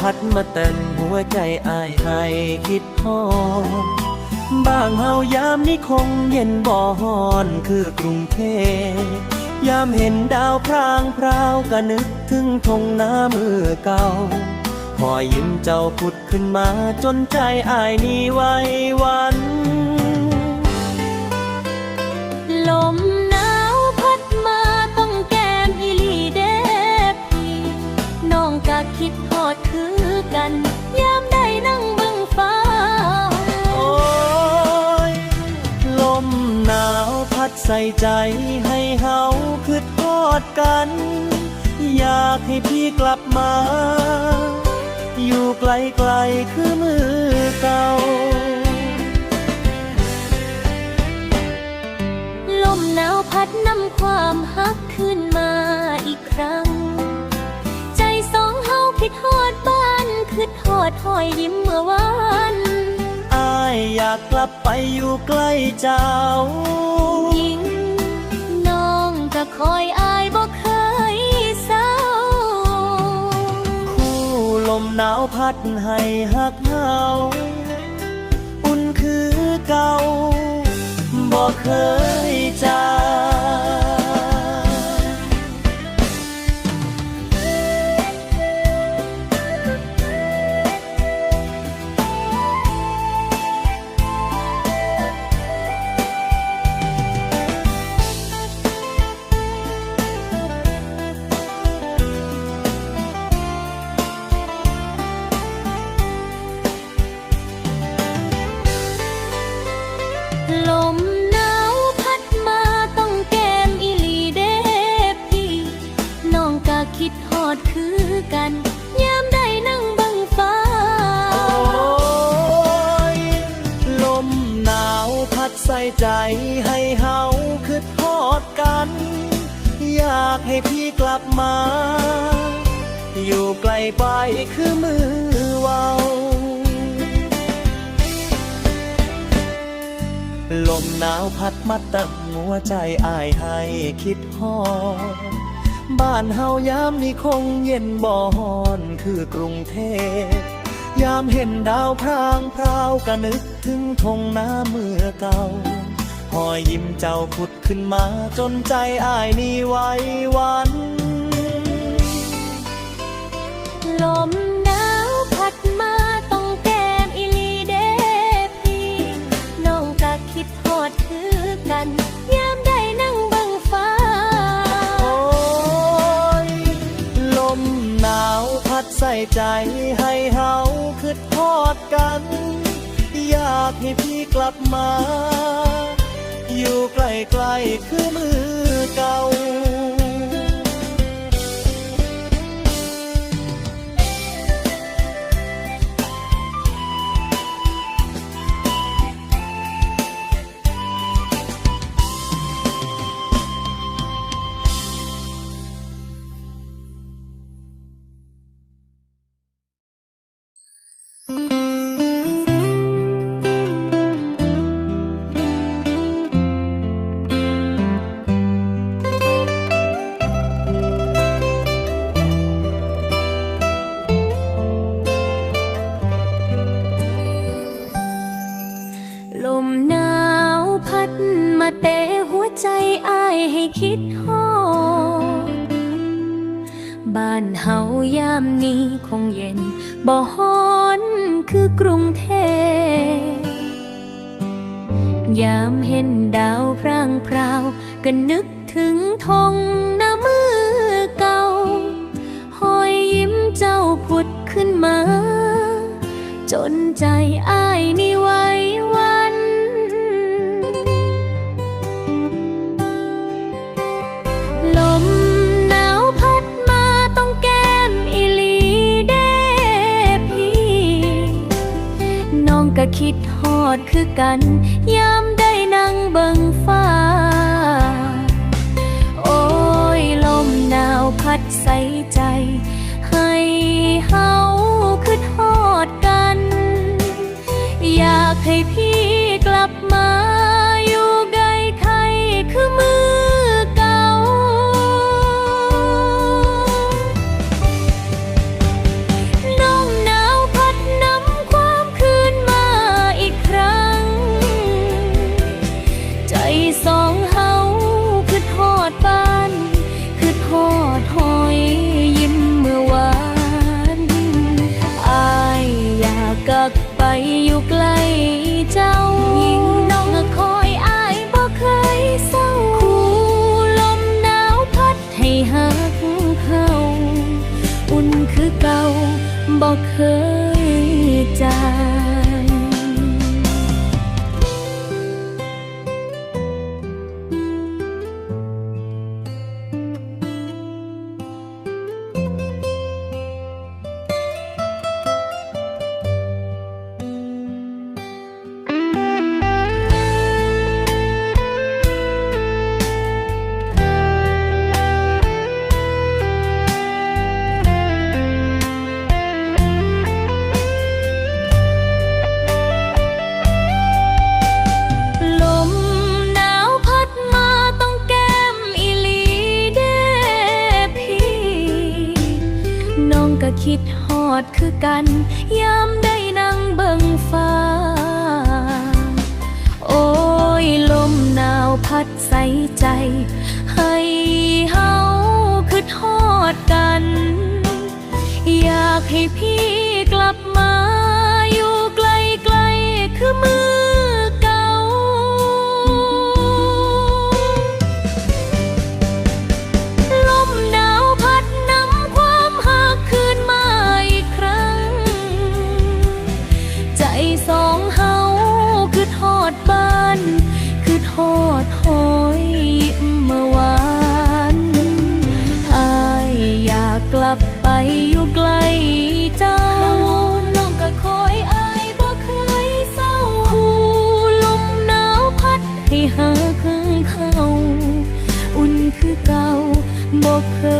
พัดมาเต็มหัวใจอายให้คิดพอดบางเฮายามนี้คงเย็นบ่ฮอนคือกรุงเทพยามเห็นดาวพรางพราวก็นึกถึงทงน้ำมือเก่าพอยิ้มเจ้าพุดขึ้นมาจนใจอายนี้ไว้ ใส่ใจให้เฮาคืดทอดกัน อยากให้พี่กลับมา อยู่ไกลๆคือมือเก่าลมหนาวพัดนำความฮักขึ้นมาอีกครั้ง ใจสองเฮาคิดฮอดบ้านคิดฮอดหอยยิ้มเมื่อวานากกลับไปอยู่ใกล้เจ้ายิง น้องก็คอยอายบ่เคยเศร้า คู่ลมหนาวพัดให้หักเฮาอุ่นคือเก่าบ่เคยจา ลมหนาวพัดมาต้องแก้มอีหลีเด้พี่น้องก็คิดฮอดคือกันยามได้นั่งบังฟ้า โอ้ยลมหนาวพัดใส่ใจให้เฮาคือทอดกัน อยากให้พี่กลับมา อยู่ไกลไปคือมือเว้า ลมหนาวพัดมาตั้งหัวใจอายให้คิดฮอดบ้านเฮายามนี้คงเย็นบ่ฮอนคือกรุงเทพยามเห็นดาวพรางพราวก็นึกถึงทงน้าเมื่อเก่าหอยยิ้มเจ้าพุดขึ้นมาจนใจอายนี้ไว้วัน ลม ใจให้เฮาคือทอดกัน อยากให้พี่กลับมา อยู่ใกล้ๆคือมือเก่า ลมหนาวพัดมาเตะหัวใจอายให้คิดฮอดบ้านเฮายามนี้คงเย็นบ่ฮ้อนคือกรุงเทพยามเห็นดาวพร่างพราวก็นึกถึงทงหน้ามือเก่าหอยยิ้มเจ้าผุดขึ้นมา จนใจอ้ายนี่ไว้ กัน ยามได้นั่งเบิ่งฟ้า โอ้ยลมหนาวพัดใส่ใจ ให้เฮาคือทอดกัน อยากให้พี่กลับมาอยู่ใกล้ใครคือมือ บอกเคย ดคือกันยามได้นั่งเบิ่งฟ้า โอ้ยลมหนาวพัดใส่ใจ ให้เฮาคือทอดกัน อยากให้พี่ ทอดหอยเมื่อวานอายอยากกลับไปอยู่ไกลเจ้าน้องก็คอยอายบ่เคยเศร้าลมหนาวพัดให้หาคืนเขา อุ่นคือเก่าบ่เคย